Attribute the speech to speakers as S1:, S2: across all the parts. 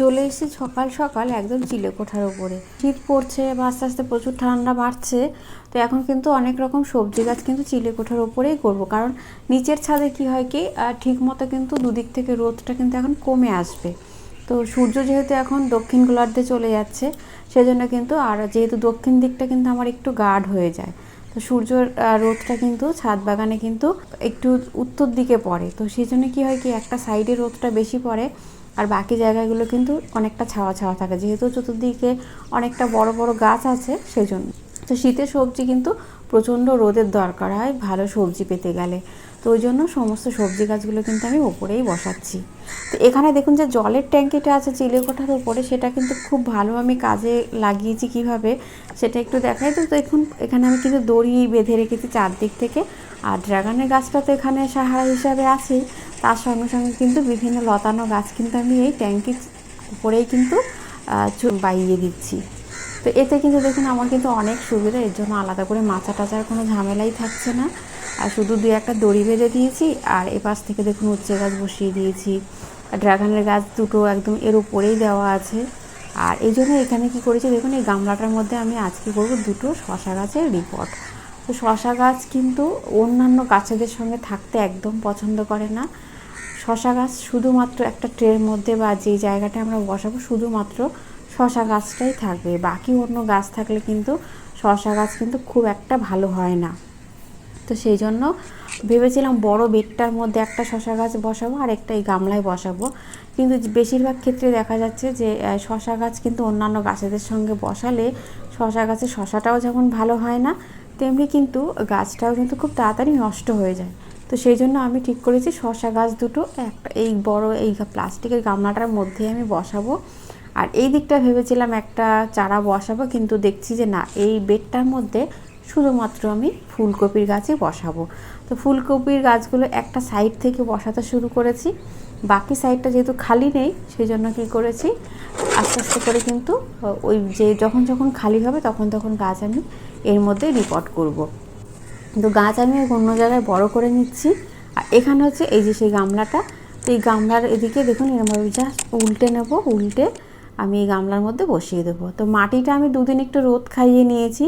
S1: চলে এসেছি সকাল সকাল একদম চিলে কোঠার উপরে। শীত পড়ছে, বা আস্তে আস্তে প্রচুর ঠান্ডা বাড়ছে, তো এখন কিন্তু অনেক রকম সবজি গাছ কিন্তু চিলে কোঠার উপরেই করব। কারণ নিচের ছাদে কি হয় কি ঠিক মতো কিন্তু দুদিক থেকে রোদটা কিন্তু এখন কমে আসবে। তো সূর্য যেহেতু এখন দক্ষিণ গোলার্ধে চলে যাচ্ছে, সেজন্য কিন্তু আর যেহেতু দক্ষিণ দিকটা কিন্তু আমার একটু গাঢ় হয়ে যায়। তো সূর্যর রোদটা কিন্তু ছাদ বাগানে কিন্তু একটু উত্তর দিকে পড়ে। তো সেই জন্য কী হয় কি, একটা সাইডে রোদটা বেশি পড়ে আর বাকি জায়গাগুলো কিন্তু অনেকটা ছাওয়া ছাওয়া থাকে। যেহেতু চতুর্দিকে অনেকটা বড় বড় গাছ আছে সেই জন্য তো শীতের সবজি কিন্তু প্রচণ্ড রোদের দরকার হয়, ভালো সবজি পেতে গেলে। তো ওই জন্য সমস্ত সবজি গাছগুলো কিন্তু আমি ওপরেই বসাচ্ছি। তো এখানে দেখুন যে জলের ট্যাঙ্কিটা আছে চিলে কোঠার উপরে, সেটা কিন্তু খুব ভালো আমি কাজে লাগিয়েছি কীভাবে, সেটা একটু দেখাই। তো দেখুন, এখানে আমি কিন্তু দড়ি বেঁধে রেখেছি চারদিক থেকে। আর ড্রাগনের গাছটা তো এখানে সাহারা হিসাবে আছেই। তার সঙ্গে সঙ্গে কিন্তু বিভিন্ন লতানো গাছ কিন্তু আমি এই ট্যাঙ্কির উপরেই কিন্তু বাইয়ে দিচ্ছি। তো এতে কিন্তু দেখুন, আমার কিন্তু অনেক সুবিধা। এর জন্য আলাদা করে মাচা টাচার কোনো ঝামেলাই থাকছে না। আর শুধু দুই একটা দড়ি বেঁধে দিয়েছি, আর এপাশ থেকে দেখুন, উচ্ছে গাছ বসিয়ে দিয়েছি। ড্রাগনের গাছ দুটো একদম এর উপরেই দেওয়া আছে। আর এই জন্য এখানে কি করেছি দেখুন, এই গামলাটার মধ্যে আমি আজকে করব দুটো শশা গাছের রিপোর্ট তো শশা গাছ কিন্তু অন্যান্য গাছেদের সঙ্গে থাকতে একদম পছন্দ করে না। শশা গাছ শুধুমাত্র একটা ট্রের মধ্যে বা যেই জায়গাটা আমরা বসাবো শুধুমাত্র শশা গাছটাই থাকবে। বাকি অন্য গাছ থাকলে কিন্তু শশা গাছ কিন্তু খুব একটা ভালো হয় না। তো সেই জন্য ভেবেছিলাম বড় বেডটার মধ্যে একটা শশা গাছ বসাবো আর একটা এই গামলায় বসাবো। কিন্তু বেশিরভাগ ক্ষেত্রে দেখা যাচ্ছে যে শশা গাছ কিন্তু অন্যান্য গাছেদের সঙ্গে বসালে শশা গাছের শশাটাও যেমন ভালো হয় না, তেমনি কিন্তু গাছটাও কিন্তু খুব তাড়াতাড়ি নষ্ট হয়ে যায়। তো সেই জন্য আমি ঠিক করেছি শশা গাছ দুটো, একটা এই বড় এই প্লাস্টিকের গামলাটার মধ্যে আমি বসাবো। আর এই দিকটা ভেবেছিলাম একটা চারা বসাবো, কিন্তু দেখছি যে না, এই বেডটার মধ্যে শুধুমাত্র আমি ফুলকপির গাছই বসাবো। তো ফুলকপির গাছগুলো একটা সাইড থেকে বসাতে শুরু করেছি। বাকি সাইডটা যেহেতু খালি নেই সেই জন্য কী করেছি? আস্তে আস্তে করে কিন্তু ওই যে যখন যখন খালি হবে তখন তখন গাছ আমি এর মধ্যে রিপোর্ট করব। তো গাছ আমি অন্য জায়গায় বড় করে নিচ্ছি। আর এখানে হচ্ছে এই যে সেই গামলাটা, তো এই গামলার এদিকে দেখুন এরমভাবে জাস্ট উল্টে নেব, উল্টে আমি এই গামলার মধ্যে বসিয়ে দেবো। তো মাটিটা আমি দুদিন একটু রোদ খাইয়ে নিয়েছি।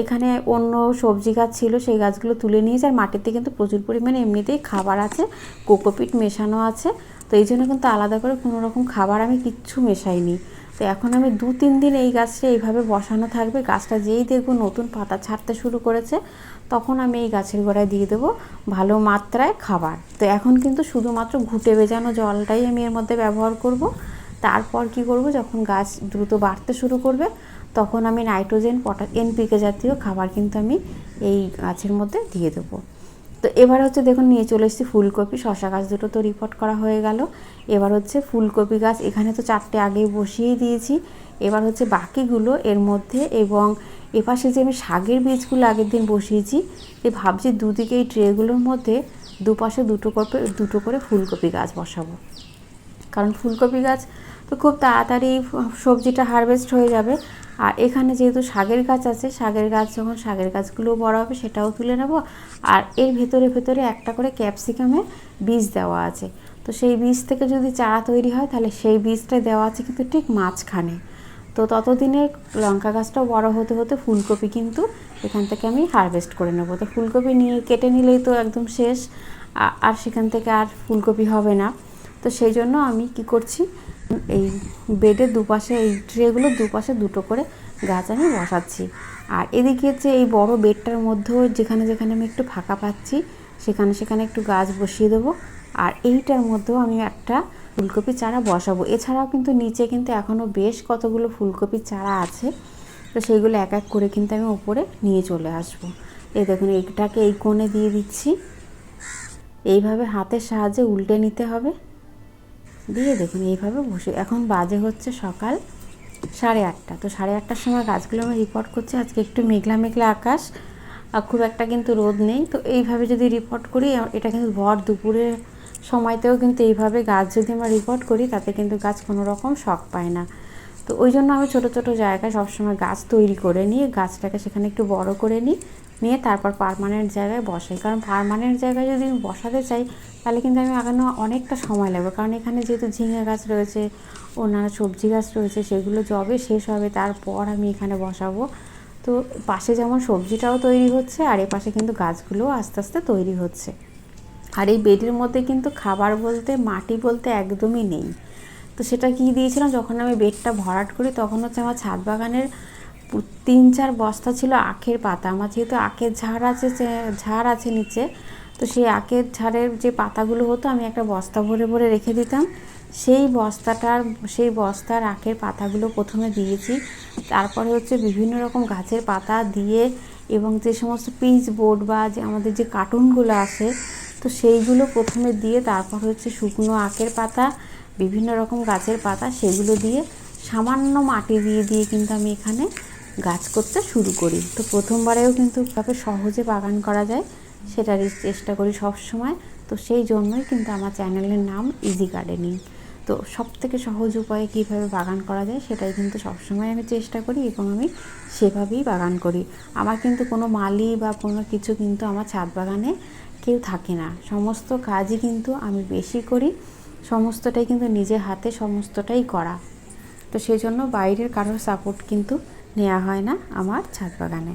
S1: এখানে অন্য সবজি গাছ ছিল, সেই গাছগুলো তুলে নিয়েছি। আর মাটিতে কিন্তু প্রচুর পরিমাণে এমনিতেই খাবার আছে, কোকোপিট মেশানো আছে। তো এই জন্য কিন্তু আলাদা করে কোনো রকম খাবার আমি কিচ্ছু মেশাইনি। তো এখন আমি দু, তিন দিন এই গাছটা এইভাবে বসানো থাকবে। গাছটা যেই দেখব নতুন পাতা ছাড়তে শুরু করেছে, তখন আমি এই গাছের গোড়ায় দিয়ে দেবো ভালো মাত্রায় খাবার। তো এখন কিন্তু শুধুমাত্র ঘুটে বেজানো জলটাই আমি এর মধ্যে ব্যবহার করব। তারপর কি করব, যখন গাছ দ্রুত বাড়তে শুরু করবে, তখন আমি নাইট্রোজেন, পটা, এনপিকে জাতীয় খাবার কিন্তু আমি এই গাছের মধ্যে দিয়ে দেবো। তো এবার হচ্ছে দেখুন, নিয়ে চলে এসেছি ফুলকপি শশা গাছ দুটো তো রিপোর্ট করা হয়ে গেল। এবার হচ্ছে ফুলকপি গাছ, এখানে তো চারটে আগেই বসিয়ে দিয়েছি। এবার হচ্ছে বাকিগুলো এর মধ্যে এবং এপাশে যে আমি শাকের বীজগুলো আগের দিন বসিয়েছি, এ ভাবছি দুদিকে এই ট্রেগুলোর মধ্যে দুপাশে দুটো করে দুটো করে ফুলকপি গাছ বসাবো। কারণ ফুলকপি গাছ তো খুব তাড়াতাড়ি সবজিটা হারভেস্ট হয়ে যাবে। আর এখানে যেহেতু শাকের গাছ আছে, শাকের গাছ যখন শাকের গাছগুলো বড় হবে সেটাও তুলে নেব। আর এর ভেতরে ভেতরে একটা করে ক্যাপসিকামের বীজ দেওয়া আছে। তো সেই বীজ থেকে যদি চারা তৈরি হয়, তাহলে সেই বীজটা দেওয়া আছে কিন্তু ঠিক মাঝখানে। তো ততদিনে লঙ্কা গাছটাও বড় হতে হতে ফুলকপি কিন্তু এখান থেকে আমি হারভেস্ট করে নেব। তো ফুলকপি নিয়ে কেটে নিলেই তো একদম শেষ আর সেখান থেকে আর ফুলকপি হবে না। তো সেই জন্য আমি কি করছি এই বেডের দুপাশে, এই ট্রেগুলো দুপাশে দুটো করে গাছ আমি বসাচ্ছি। আর এদিকে হচ্ছে এই বড় বেডটার মধ্যেও যেখানে যেখানে আমি একটু ফাঁকা পাচ্ছি, সেখানে সেখানে একটু গাছ বসিয়ে দেবো। আর এইটার মধ্যেও আমি একটা ফুলকপি চারা বসাবো। এছাড়াও কিন্তু নিচে কিন্তু এখনও বেশ কতগুলো ফুলকপির চারা আছে, তো সেইগুলো এক এক করে কিন্তু আমি ওপরে নিয়ে চলে আসব। এই দেখুন, এইটাকে এই কোণে দিয়ে দিচ্ছি। এইভাবে হাতের সাহায্যে উল্টে নিতে হবে। দিয়ে দেখুন, এইভাবে বসে, এখন বাজে হচ্ছে সকাল সাড়ে আটটা। তো সাড়ে আটটার সময় গাছগুলো আমি রিপোর্ট করছি, আজকে একটু মেঘলা মেঘলা আকাশ, আর খুব একটা কিন্তু রোদ নেই। তো এইভাবে যদি রিপোর্ট করি এটা কিন্তু ভর দুপুরের সময়তেও কিন্তু এইভাবে গাছ যদি আমরা রিপোর্ট করি, তাতে কিন্তু গাছ কোনো রকম শখ পায় না। তো ওই জন্য আমি ছোটো ছোটো জায়গায় সবসময় গাছ তৈরি করে নিয়ে গাছটাকে সেখানে একটু বড় করে নিই। নিয়ে তারপর পারমানেন্ট জায়গায় বসাই। কারণ পারমানেন্ট জায়গায় যদি আমি বসাতে চাই, তাহলে কিন্তু আমি আগানো অনেকটা সময় লাগবে। কারণ এখানে যেহেতু ঝিঙে গাছ রয়েছে, অন্যান্য সবজি গাছ রয়েছে, সেগুলো যবে শেষ হবে, তারপর আমি এখানে বসাবো। তো পাশে যেমন সবজিটাও তৈরি হচ্ছে, আর এ পাশে কিন্তু গাছগুলোও আস্তে আস্তে তৈরি হচ্ছে। আর এই বেডের মধ্যে কিন্তু খাবার বলতে, মাটি বলতে একদমই নেই। তো সেটা কি দিয়েছিলাম? যখন আমি বেডটা ভরাট করি, তখন হচ্ছে আমার ছাদ বাগানের তিন চার বস্তা ছিল আখের পাতা। আমার যেহেতু আখের ঝাড় আছে ঝাড় আছে নিচে, তো সেই আখের ঝাড়ের যে পাতাগুলো হতো আমি একটা বস্তা ভরে ভরে রেখে দিতাম। সেই বস্তাটার, সেই বস্তার আখের পাতাগুলো প্রথমে দিয়েছি। তারপরে হচ্ছে বিভিন্ন রকম গাছের পাতা দিয়ে এবং যে সমস্ত পিচ বোর্ড বা যে আমাদের যে কার্টুনগুলো আসে তো সেইগুলো প্রথমে দিয়ে তারপর হচ্ছে শুকনো আখের পাতা, বিভিন্ন রকম গাছের পাতা, সেগুলো দিয়ে সামান্য মাটি দিয়ে দিয়ে কিন্তু আমি এখানে গাছ করতে শুরু করি। তো প্রথমবারেও কিন্তু কীভাবে সহজে বাগান করা যায় সেটারই চেষ্টা করি সব সময় তো সেই জন্যই কিন্তু আমার চ্যানেলের নাম ইজি গার্ডেনিং তো সব থেকে সহজ উপায়ে কীভাবে বাগান করা যায়, সেটাই কিন্তু সবসময় আমি চেষ্টা করি এবং আমি সেভাবেই বাগান করি। আমার কিন্তু কোনো মালি বা কোনো কিছু কিন্তু আমার ছাদ বাগানে কেউ থাকে না। সমস্ত কাজই কিন্তু আমি বেশি করি, সমস্তটাই কিন্তু নিজের হাতে সমস্তটাই করা। তো সেই জন্য বাইরের কারোর সাপোর্ট কিন্তু নেওয়া হয় না আমার ছাদ বাগানে।